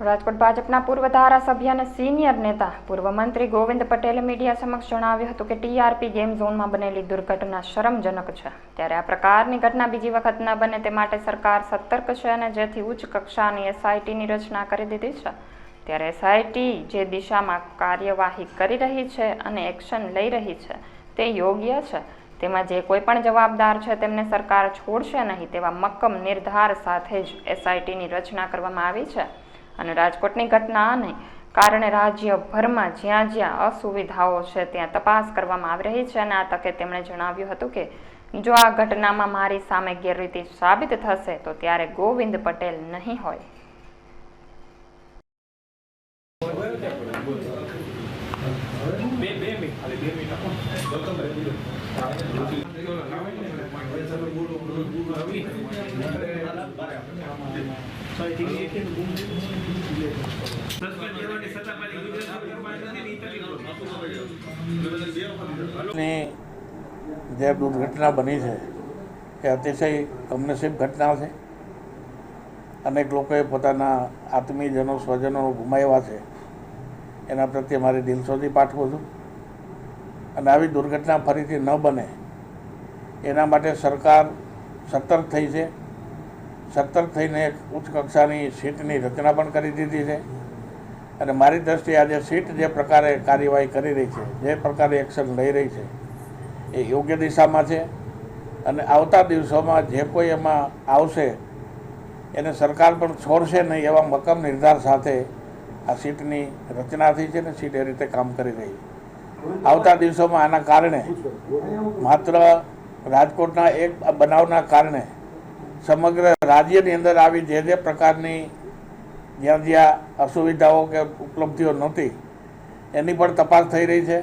રાજકોટ ભાજપના પૂર્વ ધારાસભ્ય અને સિનિયર નેતા, પૂર્વ મંત્રી ગોવિંદ પટેલે મીડિયા સમક્ષ જણાવ્યું હતું કે ટીઆરપી ગેમ ઝોનમાં બનેલી દુર્ઘટના શરમજનક છે. ત્યારે આ પ્રકારની ઘટના બીજી વખત ન બને તે માટે સરકાર સતર્ક છે અને જેથી ઉચ્ચ કક્ષાની એસઆઈટીની રચના કરી દીધી છે. ત્યારે એસઆઈટી જે દિશામાં કાર્યવાહી કરી રહી છે અને એક્શન લઈ રહી છે, તે યોગ્ય છે. તેમાં જે કોઈ પણ જવાબદાર છે તેમને સરકાર છોડશે નહીં તેવા મક્કમ નિર્ધાર સાથે જ એસઆઈટીની રચના કરવામાં આવી છે. અને રાજકોટની ઘટનાને કારણે રાજ્યભરમાં જ્યાં જ્યાં અસુવિધાઓ છે ત્યાં તપાસ કરવામાં આવી રહી છે. અને આ તકે તેમણે જણાવ્યું હતું કે, જો આ ઘટનામાં મારી સામે ગેરરીતિ સાબિત થશે, તો ત્યારે ગોવિંદ પટેલ નહીં હોય. બે જે દુર્ઘટના બની છે, એ અતિશય કમનસીબ ઘટના છે. અનેક લોકોએ પોતાના આત્મીયજનો, સ્વજનો ગુમાવ્યા છે. એના પ્રત્યે મારી દિલસોથી પાઠવું છું. અને આવી દુર્ઘટના ફરીથી ન બને. એના માટે સરકાર સતર્ક થઈ છે. સતર્ક થઈને એક ઉચ્ચ કક્ષાની સીટની રચના પણ કરી દીધી છે. અને મારી દ્રષ્ટિએ આજે સીટ જે પ્રકારે કાર્યવાહી કરી રહી છે, જે પ્રકારે એક્શન લઈ રહી છે, એ યોગ્ય દિશામાં છે. અને આવતા દિવસોમાં જે કોઈ એમાં આવશે, એને સરકાર પણ છોડશે નહીં એવા મક્કમ નિર્ધાર સાથે આ સીટની રચના થઈ છે ને સીટ એ રીતે કામ કરી રહી આવતા દિવસોમાં આના કારણે માત્ર રાજકોટના એક બનાવના કારણે સમગ્ર રાજ્યની અંદર આવી જે જે પ્રકારની જ્યાં જ્યાં અસુવિધાઓ કે ઉપલબ્ધિઓ નહોતી, એની પણ તપાસ થઈ રહી છે.